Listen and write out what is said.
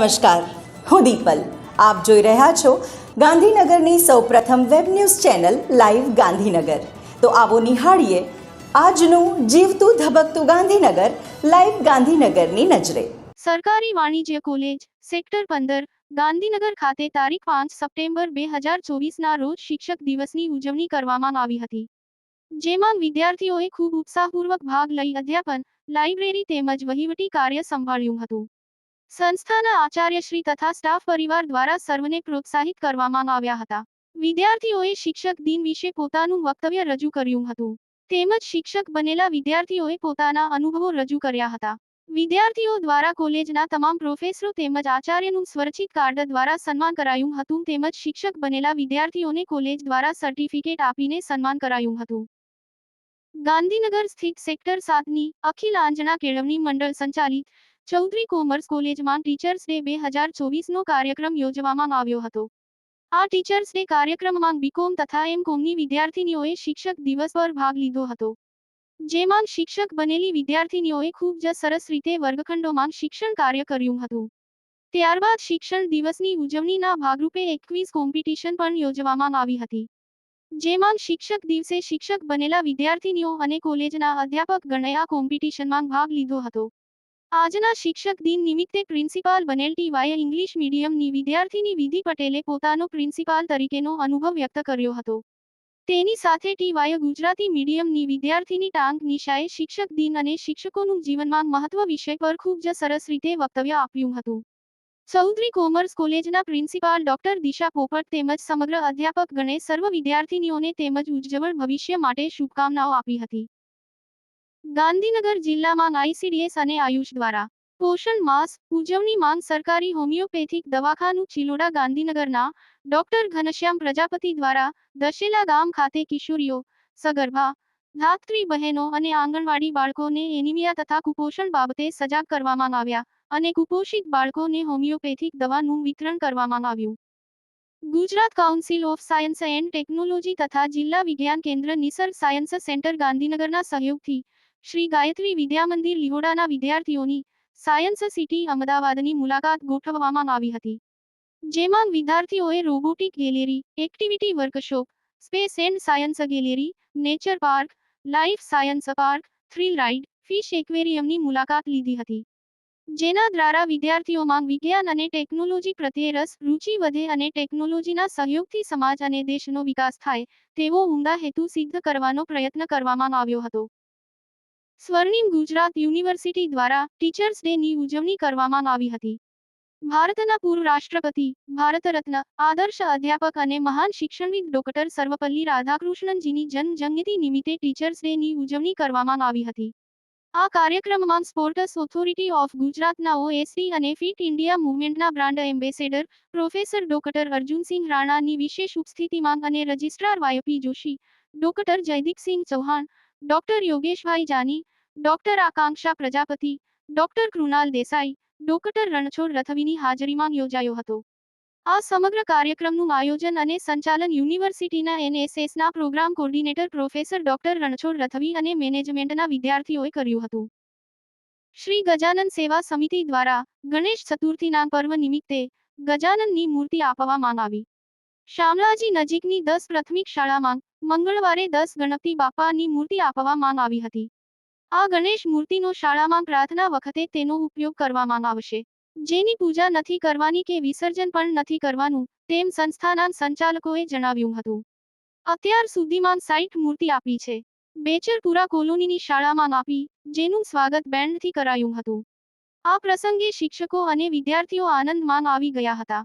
નમસ્કાર, હું દીપલ. આપ જોઈ રહ્યા છો ગાંધીનગરની સૌપ્રથમ web news channel live Gandhinagar. તો આવો નિહાળીએ આજનું જીવતું ધબકતું ગાંધીનગર, લાઈવ ગાંધીનગરની નજરે. સરકારી વાણિજ્ય કોલેજ, સેક્ટર પંદર, ગાંધીનગર ખાતે તારીખ પાંચ સપ્ટેમ્બર બે હજાર ચોવીસના રોજ શિક્ષક દિવસની ઉજવણી કરવામાં આવી હતી. જેમાં વિદ્યાર્થીઓએ ખૂબ ઉત્સાહપૂર્વક ભાગ લઈ અધ્યાપન, લાઇબ્રેરી તેમજ વહીવટી કાર્ય સંભાળ્યું હતું. સંસ્થાના આચાર્યશ્રી તથા સ્ટાફ પરિવાર દ્વારા સર્વને પ્રોત્સાહિત કરવામાં આવ્યા હતા. વિદ્યાર્થીઓએ શિક્ષક દિન વિશે પોતાનું વક્તવ્ય રજૂ કર્યું હતું. તેમજ શિક્ષક બનેલા વિદ્યાર્થીઓએ પોતાના અનુભવો રજૂ કર્યા હતા. વિદ્યાર્થીઓ દ્વારા કોલેજના તમામ પ્રોફેસરો તેમજ આચાર્યનું સ્વરચિત કાર્ડ દ્વારા સન્માન કરાયું હતું તેમજ શિક્ષક બનેલા વિદ્યાર્થીઓને કોલેજ દ્વારા સર્ટિફિકેટ આપીને સન્માન કરાયું હતું. ગાંધીનગર સ્થિત સેક્ટર સાતની અખિલ આંજણા કેળવણી મંડળ સંચાલિત ચૌધરી કોમર્સ કોલેજમાં ટીચર્સ ડે બે હજાર ચોવીસનો કાર્યક્રમ યોજવામાં આવ્યો હતો. આ ટીચર્સ ડે કાર્યક્રમમાં બીકોમ તથા એમ કોમની વિદ્યાર્થીનીઓએ શિક્ષક દિવસ પર ભાગ લીધો હતો. જેમાં શિક્ષક બનેલી વિદ્યાર્થીનીઓએ ખૂબ જ સરસ રીતે વર્ગખંડોમાં શિક્ષણ કાર્ય કર્યું હતું. ત્યારબાદ શિક્ષણ દિવસની ઉજવણીના ભાગરૂપે એકવીસ કોમ્પિટિશન પણ યોજવામાં આવી હતી. જેમાં શિક્ષક દિવસે શિક્ષક બનેલા વિદ્યાર્થીનીઓ અને કોલેજના અધ્યાપક ગણે આ કોમ્પિટિશનમાં ભાગ લીધો હતો. આજના શિક્ષક દિન નિમિત્તે પ્રિન્સિપાલ બનેલ ટીવાય ઇંગ્લિશ મીડિયમની વિદ્યાર્થીની વિધિ પટેલે પોતાનો પ્રિન્સિપાલ તરીકેનો અનુભવ વ્યક્ત કર્યો હતો. તેની સાથે ટીવાય ગુજરાતી મીડિયમની વિદ્યાર્થીની ટાંક નિશાએ શિક્ષક દિન અને શિક્ષકોનું જીવનમાં મહત્વ વિષય પર ખૂબ જ સરસ રીતે વક્તવ્ય આપ્યું હતું. ચૌધરી કોમર્સ કોલેજના પ્રિન્સિપાલ ડોક્ટર દિશા પોપટ તેમજ સમગ્ર અધ્યાપક ગણે સર્વ વિદ્યાર્થીનીઓને તેમજ ઉજ્જવળ ભવિષ્ય માટે શુભકામનાઓ આપી હતી. ગાંધીનગર જિલ્લામાં આઈસીડીએસ અને આયુષ દ્વારા પોષણ માસ, ઉજવણી માંગ સરકારી હોમિયોપેથિક દવાખાનું ચિલોડા ગાંધીનગરના ડોક્ટર ઘનશ્યામ પ્રજાપતિ દ્વારા દશેલા ગામ ખાતે કિશોરીઓ, સગર્ભા, ધાત્રી બહેનો અને આંગણવાડી બાળકોને એનિમિયા તથા કુપોષણ બાબતે સજાગ કરવામાં આવ્યા અને કુપોષિત બાળકોને હોમિયોપેથિક દવાનું વિતરણ કરવામાં આવ્યું. Gujarat council of science and technology તથા જિલ્લા વિજ્ઞાન કેન્દ્ર નિસર્ગ સાયન્સ સેન્ટર ગાંધીનગરના સહયોગથી શ્રી ગાયત્રી વિદ્યામંદિર લિહોડાના વિદ્યાર્થીઓની સાયન્સ સિટી અમદાવાદની મુલાકાત ગોઠવવામાં આવી હતી. જેમાં વિદ્યાર્થીઓએ robotic gallery, activity workshop, space and science gallery, nature park, life science park, thrill ride fish એક્વેરિયમની મુલાકાત લીધી હતી. જેના દ્વારા વિદ્યાર્થીઓમાં વિજ્ઞાન અને ટેકનોલોજી પ્રત્યે રસ, રુચિ વધે અને ટેકનોલોજીના સહયોગથી સમાજ અને દેશનો વિકાસ થાય તેવો ઉમદા હેતુ સિદ્ધ કરવાનો પ્રયત્ન કરવામાં આવ્યો હતો. સ્વર્ણિમ ગુજરાત યુનિવર્સિટી દ્વારા ટીચર્સ ડેની ઉજવણી કરવામાં આવી હતી. ભારતના પૂર્વ રાષ્ટ્રપતિ ભારત આદર્શ અધ્યાપક અને મહાન શિક્ષણવિદ ડોક્ટર સર્વપલ્લી રાધાકૃષ્ણનજીની જન્મ નિમિત્તે ટીચર્સ ડેની ઉજવણી કરવામાં આવી હતી. આ કાર્યક્રમમાં સ્પોર્ટસ ઓથોરિટી ઓફ ગુજરાતના ઓએસડી અને fit India મુવમેન્ટના brand ambassador, professor doctor Arjunsinh રાણાની વિશેષ ઉપસ્થિતિમાં અને registrar YP Joshi, doctor Jaydeepsinh Chauhan doctor Yogeshbhai Jani doctor Akanksha Prajapati doctor Krunal Desai doctor Ranchhod રથવીની હાજરીમાં યોજાયો હતો આ સમગ્ર કાર્યક્રમનું આયોજન અને સંચાલન યુનિવર્સિટીના એનએસએસના program coordinator professor doctor Ranchhod Rathvi અને મેનેજમેન્ટના વિદ્યાર્થીઓએ કર્યું હતું. શ્રી ગજાનન સેવા સમિતિ દ્વારા ગણેશ ચતુર્થીના પર્વ નિમિત્તે ગજાનનની મૂર્તિ આપવામાં આવી. શામળાજી નજીકની દસ પ્રાથમિક શાળામાં મંગળવારે દસ ગણપતિ બાપાની મૂર્તિ આપવામાં આવી હતી. આ ગણેશ મૂર્તિનો શાળામાં પ્રાર્થના વખતે તેનો ઉપયોગ કરવામાં આવશે. જેની પૂજા નથી કરવાની કે વિસર્જન પણ નથી કરવાનું, તેમ સંસ્થાના સંચાલકોએ જણાવ્યું હતું. અત્યાર સુધીમાં સાઈઠ મૂર્તિ આપી છે. બેચરપુરા કોલોનીની શાળામાં આપી, જેનું સ્વાગત બેન્ડથી કરાયું હતું. આ પ્રસંગે શિક્ષકો અને વિદ્યાર્થીઓ આનંદમાં આવી ગયા હતા.